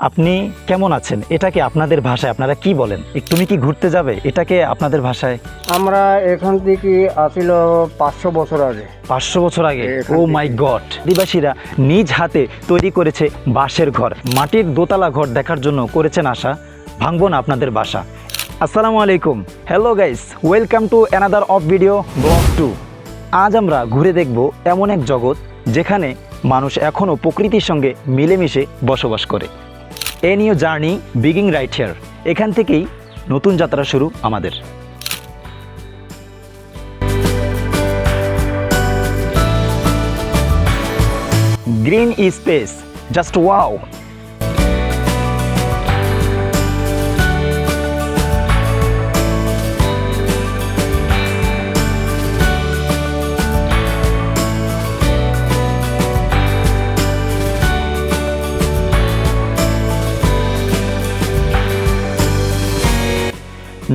আপনি কেমন আছেন? এটাকে আপনাদের ভাষায়? আপনারা কি বলেন? তুমি কি ঘুরতে যাবে? এটাকে আপনাদের ভাষায়? আমরা এখান থেকে আসিল পাঁচশো বছর আগে। পাঁচশো বছর আগে? ও মাই গড আদিবাসীরা নিজ হাতে তৈরি করেছে বাঁশের ঘর। মাটির দোতলা ঘর দেখার জন্য করেছেন আশা। ভাঙবো না আপনাদের বাসা। আসসালামু আলাইকুম। Hello guys welcome to another of video blog to আজ আমরা ঘুরে দেখব এমন এক জগৎ যেখানে মানুষ এখনও প্রকৃতির সঙ্গে মিলেমিশে বসবাস করে। A new journey begins right here. এখান থেকেই নতুন যাত্রা শুরু আমাদের। Green space, just wow.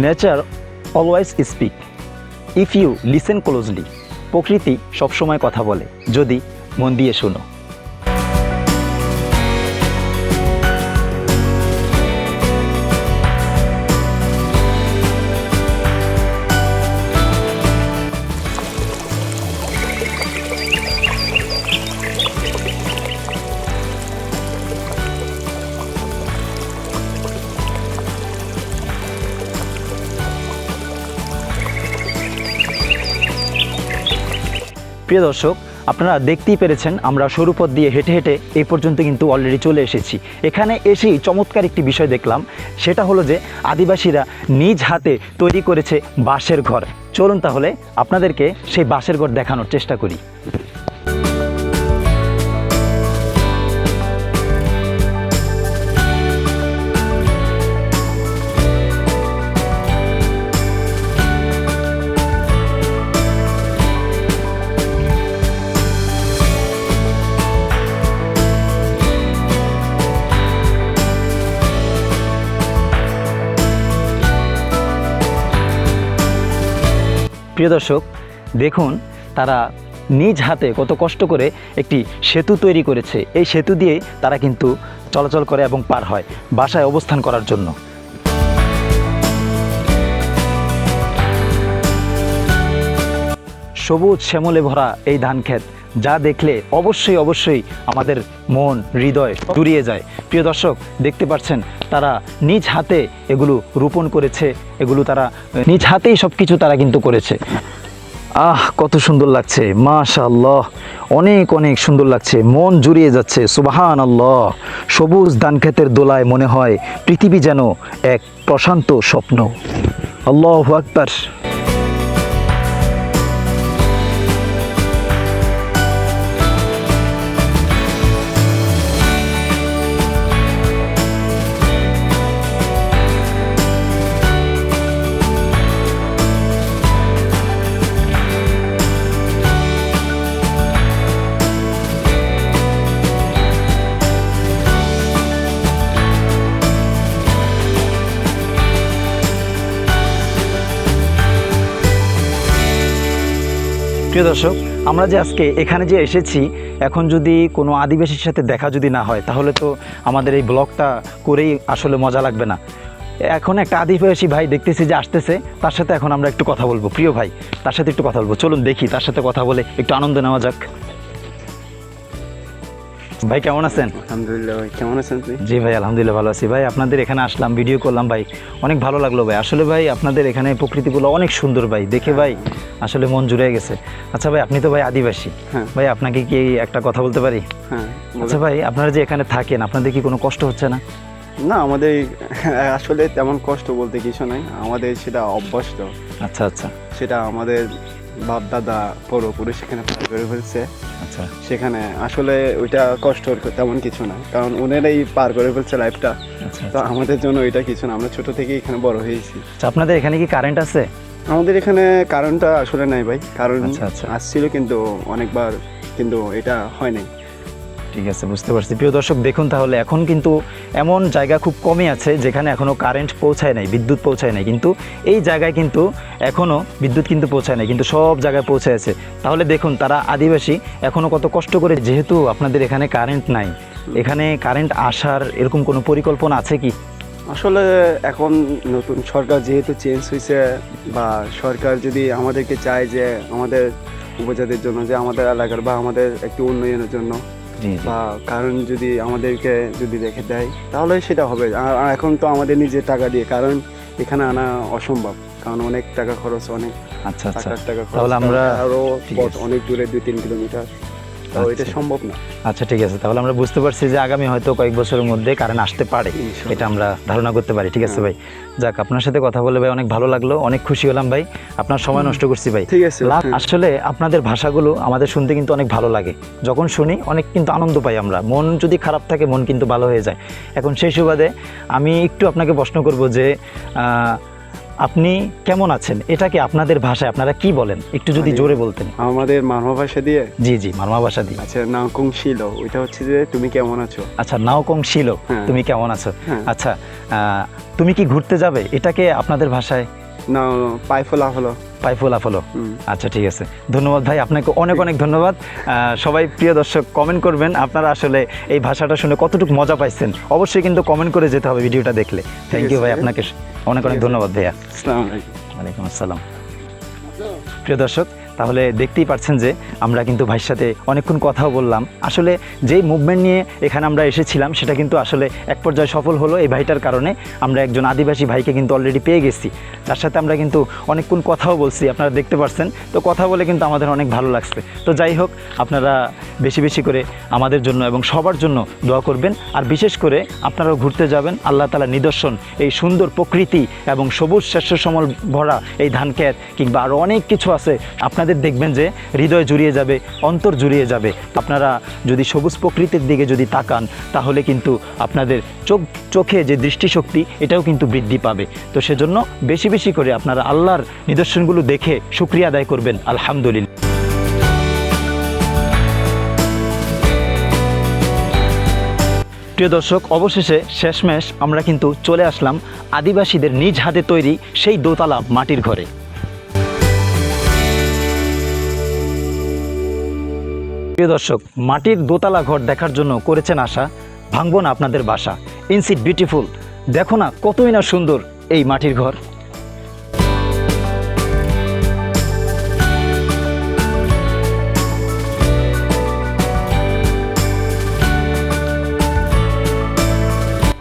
Nature always speak. If you listen closely, প্রকৃতি সবসময় কথা বলে, যদি মন দিয়ে শোনো। প্রিয় দর্শক, আপনারা দেখতেই পেরেছেন আমরা সরুপথ দিয়ে হেঁটে হেঁটে এই পর্যন্ত কিন্তু অলরেডি চলে এসেছি। এখানে এসেই চমৎকার একটি বিষয় দেখলাম, সেটা হলো যে আদিবাসীরা নিজ হাতে তৈরি করেছে বাঁশের ঘর। চলুন তাহলে আপনাদেরকে সেই বাঁশের ঘর দেখানোর চেষ্টা করি। প্রিয় দর্শক, দেখুন তারা নিজ হাতে কত কষ্ট করে একটি সেতু তৈরি করেছে। এই সেতু দিয়ে তারা কিন্তু চলাচল করে এবং পার হয় বাসায় অবস্থান করার জন্য। সবুজ শ্যামলে ভরা এই ধান ক্ষেত যা দেখলে অবশ্যই অবশ্যই আমাদের মন, হৃদয় জুড়িয়ে যায়। প্রিয় দর্শক, দেখতে পাচ্ছেন, তারা নিজ হাতে এগুলো রোপণ করেছে, এগুলো তারা নিজ হাতেই সব কিছু তারা কিন্তু করেছে। আহ, কত সুন্দর লাগছে, মাশাআল্লাহ, অনেক অনেক সুন্দর লাগছে, মন জুড়িয়ে যাচ্ছে সুবাহান আল্লাহ সবুজ ধান ক্ষেতের দোলায় মনে হয় পৃথিবী যেন এক প্রশান্ত স্বপ্ন। আল্লাহ আকবার। প্রিয় দর্শক, আমরা যে আজকে এখানে যে এসেছি, এখন যদি কোনো আদিবাসীর সাথে দেখা যদি না হয়, তাহলে তো আমাদের এই ব্লগটা করেই আসলে মজা লাগবে না। এখন একটা আদিবাসী ভাই দেখতেছি যে আসতেছে, তার সাথে এখন আমরা একটু কথা বলব। প্রিয় ভাই, তার সাথে একটু কথা বলব। চলুন দেখি, তার সাথে কথা বলে একটু আনন্দ নেওয়া যাক। ভাই কেমন আছেন? আলহামদুলিল্লাহ ভাই কেমন আছেন জি ভাই আলহামদুলিল্লাহ ভালো আছি। ভাই আপনাদের এখানে আসলাম ভিডিও করলাম ভাই। অনেক ভালো লাগল ভাই। আসলে ভাই আপনাদের এখানে প্রকৃতিগুলো অনেক সুন্দর ভাই। দেখে ভাই আসলে মন জুড়ে গেছে। আচ্ছা ভাই আপনি তো ভাই আদিবাসী। হ্যাঁ। ভাই আপনাকে কি একটা কথা বলতে পারি? হ্যাঁ আচ্ছা ভাই আপনারা যে এখানে থাকেন আপনাদের কি কোনো কষ্ট হচ্ছে না? না আমাদের আসলে তেমন কষ্ট বলতে কিছু নাই। আমাদের সেটা অভ্যস্ত। আচ্ছা আচ্ছা। সেটা আমাদের বাপ দাদা পূর্বপুরুষ সেখানে পার করে ফেলছে আচ্ছা। সেখানে আসলে ওইটা কষ্ট তেমন কিছু না কারণ ওনারাই পার করে ফেলছে লাইফটা। আচ্ছা তো আমাদের জন্য ওইটা কিছু না আমরা ছোট থেকে এখানে বড় হয়েছি। আচ্ছা আপনাদের এখানে কি কারেন্ট আছে? আমাদের এখানে কারণটা আসলে নাই ভাই কারণ আচ্ছা, আচ্ছা। আসছিল কিন্তু অনেকবার কিন্তু এটা হয় নাই। ঠিক আছে, বুঝতে পারছি। প্রিয় দর্শক, দেখুন তাহলে, এখন কিন্তু এমন জায়গা খুব কমই আছে যেখানে এখনও কারেন্ট পৌঁছায় নাই, বিদ্যুৎ পৌঁছায় নাই। কিন্তু এই জায়গায় কিন্তু এখনও বিদ্যুৎ কিন্তু পৌঁছায় নাই, কিন্তু সব জায়গায় পৌঁছে আছে। তাহলে দেখুন, তারা আদিবাসী এখনও কত কষ্ট করে, যেহেতু আপনাদের এখানে কারেন্ট নাই। এখানে কারেন্ট আসার এরকম কোনো পরিকল্পনা আছে কি? আসলে এখন নতুন সরকার যেহেতু চেঞ্জ হয়েছে বা সরকার যদি আমাদেরকে চায় যে আমাদের উপজাতির জন্য, যে আমাদের এলাকার বা আমাদের একটু উন্নয়নের জন্য বা কারণ যদি আমাদেরকে যদি রেখে দেয় তাহলে সেটা হবে। আর এখন তো আমাদের নিজের টাকা দিয়ে কারণ এখানে আনা অসম্ভব। কারণ অনেক টাকা খরচ অনেক আচ্ছা আচ্ছা। টাকা খরচ। তাহলে আমরা আরও পথ অনেক দূরে দুই তিন কিলোমিটার। তো এটা আচ্ছা। সম্ভব না। আচ্ছা ঠিক আছে। তাহলে আমরা বুঝতে পারছি যে আগামী হয়তো কয়েক বছরের মধ্যে কারেন্ট আসতে পারে। এটা আমরা ধারণা করতে পারি। ঠিক আছে হ্যাঁ। ভাই। যাক আপনার সাথে কথা বলে ভাই অনেক ভালো লাগল। অনেক খুশি হলাম ভাই। আপনার সময় নষ্ট করছি ভাই। ঠিক আছে। আসলে আপনাদের ভাষাগুলো আমাদের শুনতে কিন্তু অনেক ভালো লাগে। যখন শুনি অনেক কিন্তু আনন্দ পাই আমরা। মন যদি খারাপ থাকে মন কিন্তু ভালো হয়ে যায়। এখন সেই সুবাদে আমি একটু আপনাকে প্রশ্ন করব যে আহ, আপনি কেমন আছেন? এটাকে আপনাদের ভাষায়? আপনারা কি বলেন? একটু যদি মানে- জোরে বলতেন। আমাদের মারমা ভাষা দিয়ে? জি জি মারমা ভাষা দিয়ে। আচ্ছা নাওকং শিল। ওইটা হচ্ছে যে তুমি কেমন আছো? আচ্ছা নাওকং শিল হ্যাঁ। তুমি কেমন আছো? হ্যাঁ। আচ্ছা আহ, তুমি কি ঘুরতে যাবে? এটাকে আপনাদের ভাষায়? না পাইফলা হলো। পাইফোলা ফলো আচ্ছা ঠিক আছে। ধন্যবাদ ভাই আপনাকে অনেক অনেক ধন্যবাদ। আহ, সবাই প্রিয় দর্শক কমেন্ট করবেন। আপনারা আসলে এই ভাষাটা শুনে কতটুকু মজা পাইছেন অবশ্যই কিন্তু কমেন্ট করে যেতে হবে ভিডিওটা দেখলে। থ্যাংক ইউ ভাই আপনাকে অনেক অনেক ধন্যবাদ ভাইয়া। আসসালামু আলাইকুম। ওয়ালাইকুম আসসালাম। প্রিয় দর্শক তাহলে দেখতেই পাচ্ছেন যে আমরা কিন্তু ভাইয়ের সাথে অনেকক্ষণ কথাও বললাম। আসলে যেই মুভমেন্ট নিয়ে এখানে আমরা এসেছিলাম, সেটা কিন্তু আসলে এক পর্যায়ে সফল হলো এই ভাইটার কারণে। আমরা একজন আদিবাসী ভাইকে কিন্তু অলরেডি পেয়ে গেছি। তার সাথে আমরা কিন্তু অনেকক্ষণ কথাও বলছি, আপনারা দেখতে পাচ্ছেন তো কথা বলে কিন্তু আমাদের অনেক ভালো লাগছে। তো যাই হোক, আপনারা বেশি বেশি করে আমাদের জন্য এবং সবার জন্য দোয়া করবেন। আর বিশেষ করে আপনারাও ঘুরতে যাবেন। আল্লাহ তালা নিদর্শন, এই সুন্দর প্রকৃতি এবং সবুজ শস্য সমল ভরা এই ধান ক্ষেত কিংবা আরও অনেক কিছু আছে আপনাদের দেখবেন যে হৃদয় জুড়িয়ে যাবে, অন্তর জুড়িয়ে যাবে। আপনারা যদি সবুজ প্রকৃতির দিকে যদি তাকান, তাহলে কিন্তু আপনাদের চোখ, চোখে যে দৃষ্টিশক্তি, এটাও কিন্তু বৃদ্ধি পাবে। তো সেজন্য বেশি বেশি করে আপনারা আল্লাহর নিদর্শনগুলো দেখে শুক্রিয়া আদায় করবেন। আলহামদুলিল্লাহ। প্রিয় দর্শক, অবশেষে শেষমেশ আমরা কিন্তু চলে আসলাম আদিবাসীদের নিজ হাতে তৈরি সেই দোতলা মাটির ঘরে। প্রিয় দর্শক, মাটির দোতলা ঘর দেখার জন্য করেছেন আশা, ভাঙবো না আপনাদের বাসা। ইনসিট বিউটিফুল দেখো না কতই না সুন্দর এই মাটির ঘর।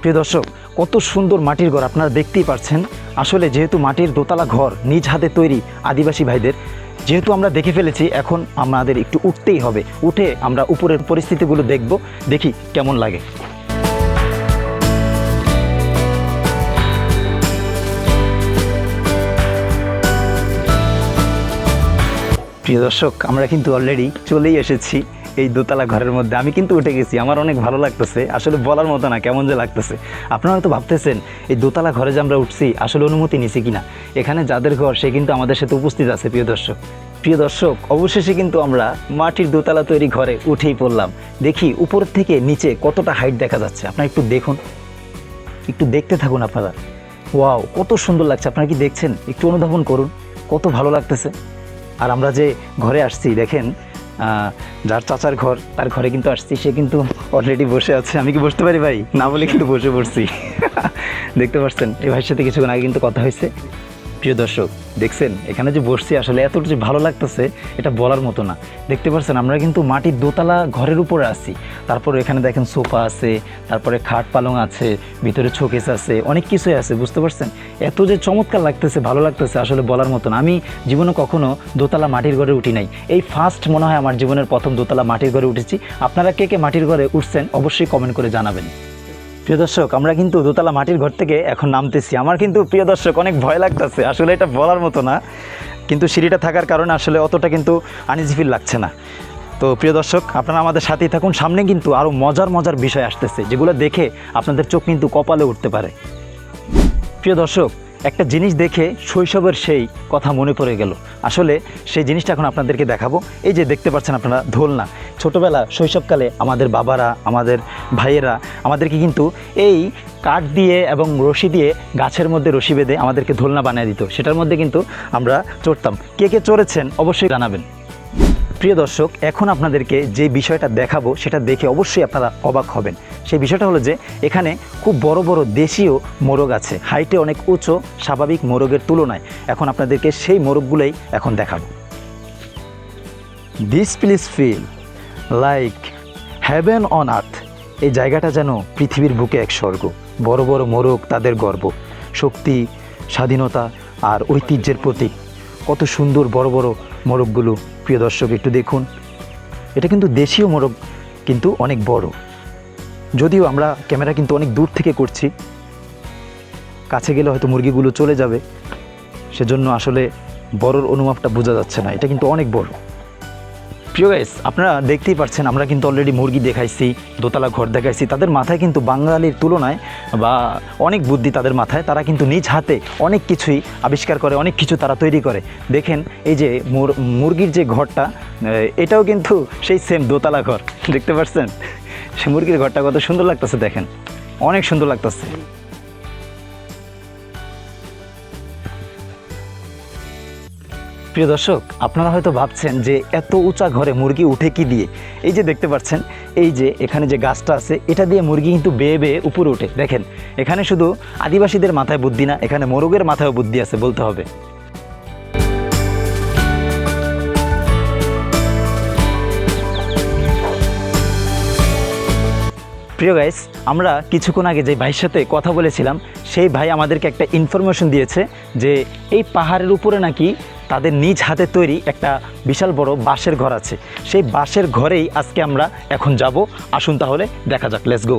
প্রিয় দর্শক, কত সুন্দর মাটির ঘর আপনারা দেখতেই পাচ্ছেন আসলে যেহেতু মাটির দোতলা ঘর নিজ হাতে তৈরি আদিবাসী ভাইদের যেহেতু আমরা দেখে ফেলেছি, এখন আমাদের একটু উঠতেই হবে। উঠে আমরা উপরের পরিস্থিতিগুলো দেখব, দেখি কেমন লাগে। প্রিয় দর্শক, আমরা কিন্তু অলরেডি চলেই এসেছি। এই দোতলা ঘরের মধ্যে। আমি কিন্তু উঠে গেছি, আমার অনেক ভালো লাগতেছে। আসলে বলার মতো না, কেমন যে লাগতেছে। আপনারা হয়তো ভাবতেছেন, এই দোতলা ঘরে যে আমরা উঠছি, আসলে অনুমতি নিছি কিনা? এখানে যাদের ঘর, সে কিন্তু আমাদের সাথে উপস্থিত আছে, প্রিয় দর্শক। প্রিয় দর্শক, অবশেষে কিন্তু আমরা মাটির দোতলা তৈরি ঘরে উঠেই পড়লাম। দেখি উপর থেকে নিচে কতটা হাইট দেখা যাচ্ছে। আপনারা একটু দেখুন। একটু দেখতে থাকুন আপনারা। ওয়াও, কত সুন্দর লাগছে। আপনারা কি দেখছেন? একটু অনুধাবন করুন। কত ভালো লাগতেছে। আর আমরা যে ঘরে আসছি, দেখেন যার চাচার ঘর, তার ঘরে কিন্তু আসছি, সে কিন্তু অলরেডি বসে আছে। আমি কি বসতে পারি ভাই? না বলে কিন্তু বসে পড়ছি। দেখতে পাচ্ছেন, এই ভাইয়ের সাথে কিছুক্ষণ আগে কিন্তু কথা হয়েছে। প্রিয় দর্শক, দেখছেন? এখানে যে বসছি, আসলে এতটা যে ভালো লাগতেছে, এটা বলার মতো না। দেখতে পাচ্ছেন, আমরা কিন্তু মাটির দোতলা ঘরের উপরে আছি। তারপর এখানে দেখেন সোফা আছে, তারপরে খাট পালং আছে, ভিতরে শোকেস আছে, অনেক কিছুই আছে, বুঝতে পারছেন? এত যে চমৎকার লাগতেছে, ভালো লাগতেছে, আসলে বলার মতো না। আমি জীবনে কখনো দোতলা মাটির ঘরে উঠি নাই। এই ফার্স্ট মনে হয় আমার জীবনের প্রথম দোতলা মাটির ঘরে উঠেছি। আপনারা কে কে মাটির ঘরে উঠছেন, অবশ্যই কমেন্ট করে জানাবেন। প্রিয় দর্শক, আমরা কিন্তু দোতলা মাটির ঘর থেকে এখন নামতেছি। আমার কিন্তু, প্রিয় দর্শক, অনেক ভয় লাগতেছে। আসলে এটা বলার মতো না। কিন্তু সিঁড়িটা থাকার কারণে আসলে অতটা কিন্তু আনইজি ফিল লাগছে না। তো প্রিয় দর্শক, আপনারা আমাদের সাথেই থাকুন। সামনে কিন্তু আরও মজার মজার বিষয় আসতেছে, যেগুলো দেখে আপনাদের চোখ কিন্তু কপালে উঠতে পারে। প্রিয় দর্শক, একটা জিনিস দেখে শৈশবের সেই কথা মনে পড়ে গেল। আসলে সেই জিনিসটা এখন আপনাদেরকে দেখাবো। এই যে দেখতে পাচ্ছেন আপনারা দোলনা ছোটোবেলা, শৈশবকালে আমাদের বাবারা, আমাদের ভাইয়েরা আমাদেরকে কিন্তু এই কাঠ দিয়ে এবং রশি দিয়ে গাছের মধ্যে রশি বেঁধে আমাদেরকে দোলনা বানিয়ে দিত। সেটার মধ্যে কিন্তু আমরা চড়তাম। কে কে চড়েছেন অবশ্যই জানাবেন। প্রিয় দর্শক, এখন আপনাদেরকে যে বিষয়টা দেখাবো, সেটা দেখে অবশ্যই আপনারা অবাক হবেন। সেই বিষয়টা হলো যে, এখানে খুব বড় বড় দেশীয় মোরগ আছে। হাইটে অনেক উঁচু, স্বাভাবিক মোরগের তুলনায়। এখন আপনাদেরকে সেই মোরগগুলোই এখন দেখাবো। This please feel like heaven on earth এই জায়গাটা যেন পৃথিবীর বুকে এক স্বর্গ, বড় বড় মোরগ, তাদের গর্ব, শক্তি, স্বাধীনতা আর ঐতিহ্যের প্রতীক। কত সুন্দর বড় বড় মোরগগুলো, প্রিয় দর্শক, একটু দেখুন। এটা কিন্তু দেশীয় মোরগ, কিন্তু অনেক বড়। যদিও আমরা ক্যামেরা কিন্তু অনেক দূর থেকে করছি। কাছে গেলে হয়তো মুরগিগুলো চলে যাবে। সেজন্য আসলে বড়র অনুমাপটা বোঝা যাচ্ছে না। এটা কিন্তু অনেক বড়। প্রিয় গাইস আপনারা দেখতেই পাচ্ছেন আমরা কিন্তু অলরেডি মুরগি দেখাইছি, দোতলা ঘর দেখাইছি, তাদের মাথায় কিন্তু বাঙালির তুলনায় বা অনেক বুদ্ধি তাদের মাথায়, তারা কিন্তু নিজ হাতে অনেক কিছুই আবিষ্কার করে, অনেক কিছু তারা তৈরি করে। দেখেন, এই যে মুর- মুরগির যে ঘরটা এটাও কিন্তু সেই সেম দোতলা ঘর, দেখতে পাচ্ছেন সে মুরগির ঘরটা কত সুন্দর লাগতেছে, দেখেন। অনেক সুন্দর লাগতেছে। প্রিয় দর্শক, আপনারা হয়তো ভাবছেন যে এত উঁচা ঘরে মুরগি উঠে কি দিয়ে? এই যে দেখতে পাচ্ছেন, এই যে এখানে যে গাছটা আছে, এটা দিয়ে মুরগি কিন্তু বেয়ে বেয়ে উপরে ওঠে দেখেন, এখানে শুধু আদিবাসীদের মাথায় বুদ্ধি না, এখানে মোরগের মাথায়ও বুদ্ধি আছে, বলতে হবে। প্রিয় গাইস আমরা কিছুক্ষণ আগে যে ভাইয়ের সাথে কথা বলেছিলাম, সেই ভাই আমাদেরকে একটা ইনফরমেশন দিয়েছে যে এই পাহাড়ের উপরে নাকি তাদের নিজ হাতে তৈরি একটা বিশাল বড় বাঁশের ঘর আছে। সেই বাঁশের ঘরেই আজকে আমরা এখন যাব। আসুন তাহলে দেখা যাক লেটস গো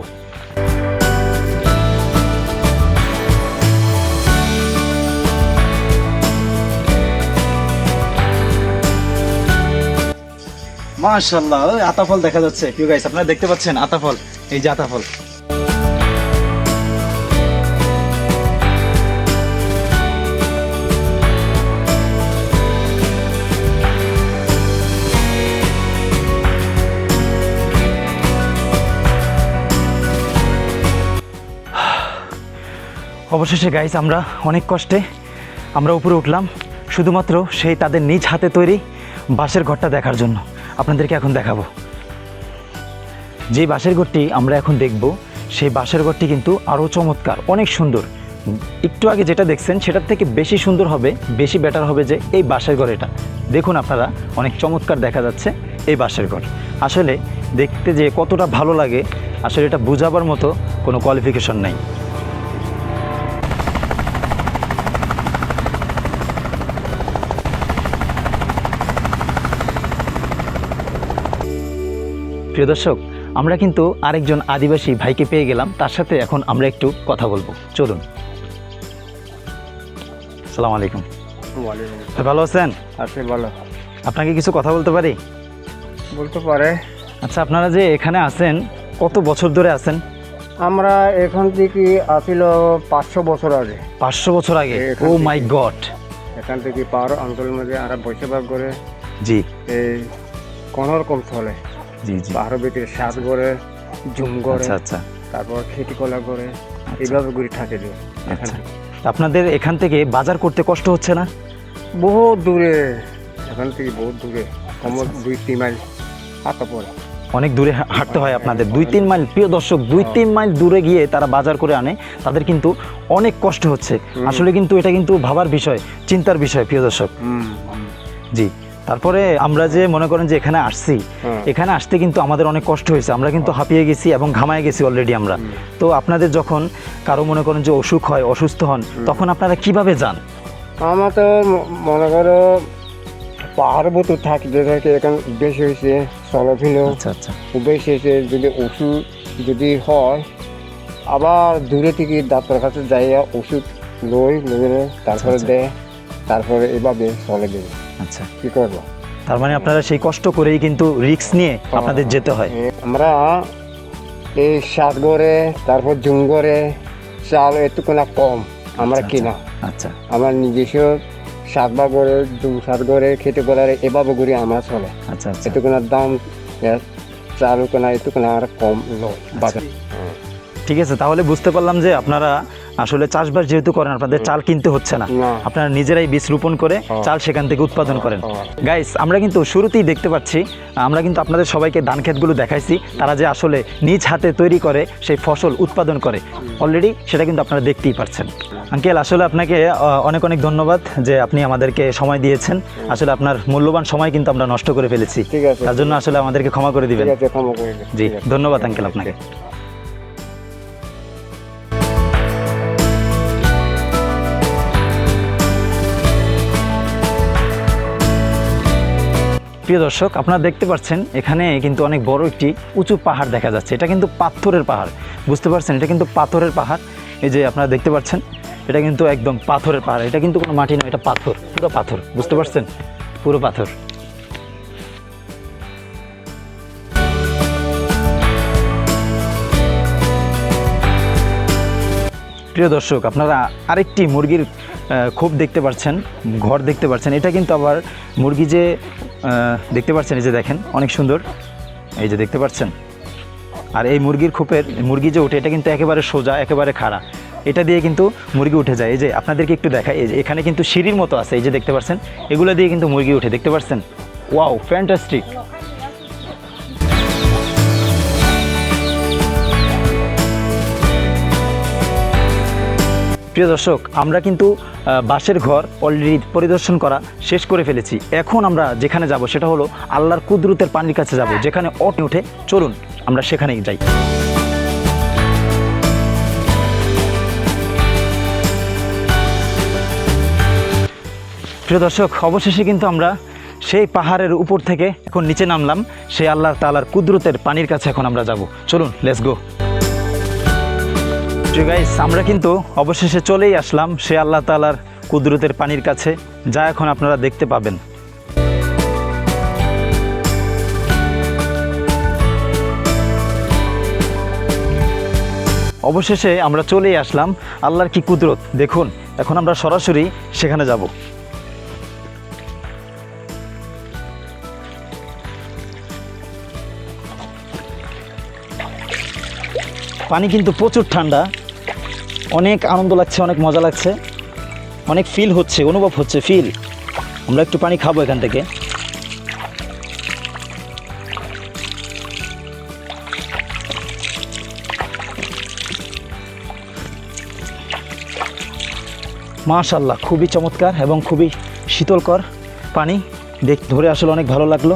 মাশাল্লাহ আতাফল দেখা যাচ্ছে। প্রিয় গাইস আপনারা দেখতে পাচ্ছেন আতাফল? এই যে আতাফল। অবশেষে গাইস আমরা অনেক কষ্টে আমরা উপরে উঠলাম, শুধুমাত্র সেই তাদের নিজ হাতে তৈরি বাঁশের ঘরটা দেখার জন্য। আপনাদেরকে এখন দেখাবো। যে বাঁশের ঘরটি আমরা এখন দেখব, সেই বাঁশের ঘরটি কিন্তু আরও চমৎকার, অনেক সুন্দর। একটু আগে যেটা দেখছেন, সেটার থেকে বেশি সুন্দর হবে, বেশি বেটার হবে যে এই বাঁশের ঘর এটা। দেখুন আপনারা, অনেক চমৎকার দেখা যাচ্ছে এই বাঁশের ঘর। আসলে দেখতে যে কতটা ভালো লাগে, আসলে এটা বোঝাবার মতো কোনো কোয়ালিফিকেশন নেই। প্রিয় দর্শক আমরা কিন্তু আরেকজন আদিবাসী ভাইকে পেয়ে গেলাম। তার সাথে এখন আমরা একটু কথা বলব। চলুন। সালাম আলাইকুম। ভালো আছেন? আছে বলো আপনাকে কিছু কথা বলতে পারি? বলতে পারে। আচ্ছা আপনারা যে এখানে আছেন কত বছর ধরে আছেন? আমরা এখান থেকে আসিল পাঁচশো বছর আগে। পাঁচশো বছর আগে? Oh my god. এখান থেকে পাহাড় অঞ্চলের মধ্যে আমরা বসবাস করে জি। এই কোনো রকম চলে। জি জি। পাহাড়ের ভিতরে সাত করে জুম করে আচ্ছা আচ্ছা। তারপর খেতি কলা করে এইভাবে ঘুরে থাকে যে। আচ্ছা। আপনাদের এখান থেকে বাজার করতে কষ্ট হচ্ছে না? বহুত দূরে এখান থেকে বহুত দূরে কমর আচ্ছা। দুই তিন মাইল পড়ে অনেক দূরে হাঁটতে হয় আপনাদের। দুই তিন মাইল প্রিয় দর্শক দুই তিন মাইল দূরে গিয়ে তারা বাজার করে আনে তাদের কিন্তু অনেক কষ্ট হচ্ছে। আসলে কিন্তু এটা কিন্তু ভাবার বিষয় চিন্তার বিষয় প্রিয় দর্শক। জি। তারপরে আমরা যে মনে করেন যে এখানে আসছি। এখানে আসতে কিন্তু আমাদের অনেক কষ্ট হয়েছে। আমরা কিন্তু হাঁপিয়ে গেছি এবং ঘামায় গেছি অলরেডি আমরা। তো আপনাদের যখন কারও মনে করেন যে অসুখ হয় অসুস্থ হন তখন আপনারা কীভাবে যান? আমার তো মনে করো পাহাড় মতো থাকি যেটাকে এখানে বেশি হয়েছে চলাফিল আচ্ছা আচ্ছা। বেশি হয়েছে যদি ওষুধ যদি হয় আবার দূরে থেকে ডাক্তার কাছে যাইয়া ওষুধ লই লইলে তারপরে আচ্ছা। দেয় তারপরে এভাবে চলে দেবে আচ্ছা। কি করব? তার মানে আপনারা সেই কষ্ট করেই কিন্তু রিস্ক নিয়ে আপনাদের যেতে হয়। আমরা এই সাত গড়ে তারপর জুম গড়ে চাল এটুকুনা কম আমরা আচ্ছা, কিনা। আচ্ছা। আমার নিজস্ব সাত বা গড়ে জুম সাত গড়ে খেতে করার এভাবে করে আমরা চলে। আচ্ছা আচ্ছা। এটুকুনার দাম চাল কোনা এটুকুনা আর কম লয় বাজার। ঠিক আছে তাহলে বুঝতে পারলাম যে আপনারা আসলে চাষবাস যেহেতু করেন আপনাদের চাল কিনতে হচ্ছে না। আপনারা নিজেরাই বীজ রোপণ করে হ্যাঁ। চাল সেখান থেকে উৎপাদন করেন। হ্যাঁ। গাইস আমরা কিন্তু শুরুতেই দেখতে পাচ্ছি আমরা কিন্তু আপনাদের সবাইকে ধান ক্ষেতগুলো দেখাইছি তারা যে আসলে নিজ হাতে তৈরি করে সেই ফসল উৎপাদন করে। অলরেডি সেটা কিন্তু আপনারা দেখতেই পাচ্ছেন আঙ্কেল আসলে আপনাকে অনেক অনেক ধন্যবাদ যে আপনি আমাদেরকে সময় দিয়েছেন। আসলে আপনার মূল্যবান সময় কিন্তু আমরা নষ্ট করে ফেলেছি। তার জন্য আসলে আমাদেরকে ক্ষমা করে দিবেন। জি ধন্যবাদ আঙ্কেল আপনাকে। প্রিয় দর্শক, আপনারা দেখতে পাচ্ছেন, এখানে কিন্তু অনেক বড় একটি উঁচু পাহাড় দেখা যাচ্ছে। এটা কিন্তু পাথরের পাহাড়। বুঝতে পারছেন? এটা কিন্তু পাথরের পাহাড়। এই যে আপনারা দেখতে পাচ্ছেন, এটা কিন্তু একদম পাথরের পাহাড়। এটা কিন্তু কোনো মাটি নয় এটা পাথর। পুরো পাথর। বুঝতে পারছেন? পুরো পাথর। প্রিয় দর্শক, আপনারা আরেকটি মুরগির খোপ দেখতে পাচ্ছেন ঘর দেখতে পাচ্ছেন এটা কিন্তু আবার মুরগি যে দেখতে পাচ্ছেন এই যে দেখেন, অনেক সুন্দর। এই যে দেখতে পাচ্ছেন আর এই মুরগির খোপের, মুরগি যে ওঠে, এটা কিন্তু একেবারে সোজা, একেবারে খাড়া। এটা দিয়ে কিন্তু মুরগি উঠে যায়। এই যে আপনাদেরকে একটু দেখাই, এই যে এখানে কিন্তু সিঁড়ির মতো আছে, এই যে দেখতে পাচ্ছেন এগুলো দিয়ে কিন্তু মুরগি উঠে, দেখতে পাচ্ছেন ওয়াও, ফ্যান্টাস্টিক! প্রিয় দর্শক আমরা কিন্তু বাঁশের ঘর অলরেডি পরিদর্শন করা শেষ করে ফেলেছি। এখন আমরা যেখানে যাব সেটা হলো আল্লাহর কুদরতের পানির কাছে যাব যেখানে অটো উঠে চলুন আমরা সেখানেই যাই। প্রিয় দর্শক অবশেষে কিন্তু আমরা সেই পাহাড়ের উপর থেকে এখন নিচে নামলাম সেই আল্লাহ তালার কুদরতের পানির কাছে এখন আমরা যাব। চলুন লেটস গো গাইস আমরা কিন্তু অবশেষে চলেই আসলাম সে আল্লাহ তালার কুদরতের পানির কাছে, যা এখন আপনারা দেখতে পাবেন। অবশেষে আমরা চলেই আসলাম, আল্লাহর কি কুদরত? দেখুন, এখন আমরা সরাসরি সেখানে যাব। পানি কিন্তু প্রচুর ঠান্ডা। অনেক আনন্দ লাগছে, অনেক মজা লাগছে। অনেক ফিল হচ্ছে, অনুভব হচ্ছে ফিল আমরা একটু পানি খাব এখান থেকে। মাশাল্লাহ খুবই চমৎকার এবং খুবই শীতলকর পানি। দেখ, ধরে আসলে অনেক ভালো লাগল।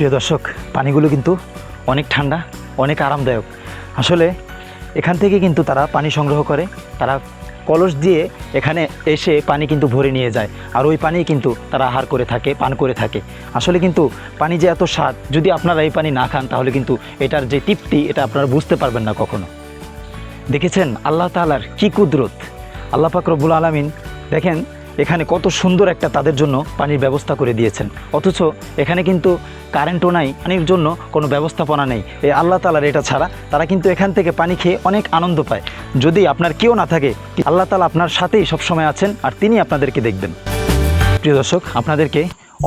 প্রিয় দর্শক, পানিগুলো কিন্তু অনেক ঠান্ডা, অনেক আরামদায়ক। আসলে এখান থেকে কিন্তু তারা পানি সংগ্রহ করে, তারা কলস দিয়ে এখানে এসে পানি কিন্তু ভরে নিয়ে যায়। আর ওই পানি কিন্তু তারা আহার করে থাকে, পান করে থাকে। আসলে কিন্তু পানি যে এত স্বাদ, যদি আপনারা এই পানি না খান, তাহলে কিন্তু এটার যে তৃপ্তি, এটা আপনারা বুঝতে পারবেন না কখনো। দেখেছেন আল্লাহ তাআলার কি কুদরত? আল্লাহ পাক রব্বুল আলমিন দেখেন এখানে কত সুন্দর একটা তাদের জন্য পানির ব্যবস্থা করে দিয়েছেন। অথচ এখানে কিন্তু কারেন্টও নাই, পানির জন্য কোনো ব্যবস্থাপনা নেই। এই আল্লাহ তালার এটা ছাড়া তারা কিন্তু এখান থেকে পানি খেয়ে অনেক আনন্দ পায়। যদি আপনার কেউ না থাকে, আল্লাহ তালা আপনার সাথেই সবসময় আছেন আর তিনি আপনাদেরকে দেখবেন। প্রিয় দর্শক, আপনাদেরকে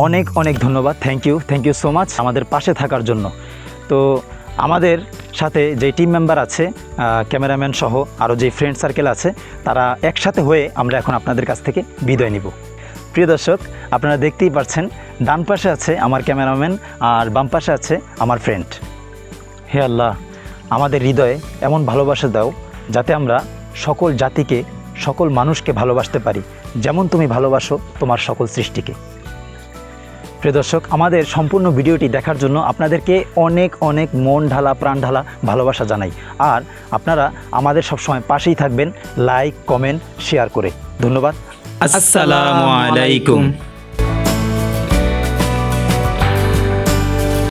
অনেক অনেক ধন্যবাদ। Thank you thank you so much আমাদের পাশে থাকার জন্য। তো আমাদের সাথে যে টিম মেম্বার আছে ক্যামেরাম্যান সহ আরও যে ফ্রেন্ড সার্কেল আছে, তারা একসাথে হয়ে আমরা এখন আপনাদের কাছ থেকে বিদায় নিব। প্রিয় দর্শক, আপনারা দেখতেই পাচ্ছেন ডান পাশে আছে আমার ক্যামেরাম্যান আর বাম পাশে আছে আমার ফ্রেন্ড হে আল্লাহ, আমাদের হৃদয়ে এমন ভালোবাসা দাও যাতে আমরা সকল জাতিকে, সকল মানুষকে ভালোবাসতে পারি। যেমন তুমি ভালোবাসো তোমার সকল সৃষ্টিকে। প্রিয় দর্শক, আমাদের সম্পূর্ণ ভিডিওটি দেখার জন্য আপনাদেরকে অনেক অনেক মন ঢালা, প্রাণ ঢালা ভালোবাসা জানাই। আর আপনারা আমাদের সবসময় পাশেই থাকবেন লাইক কমেন্ট শেয়ার করে। ধন্যবাদ। আসসালামু আলাইকুম।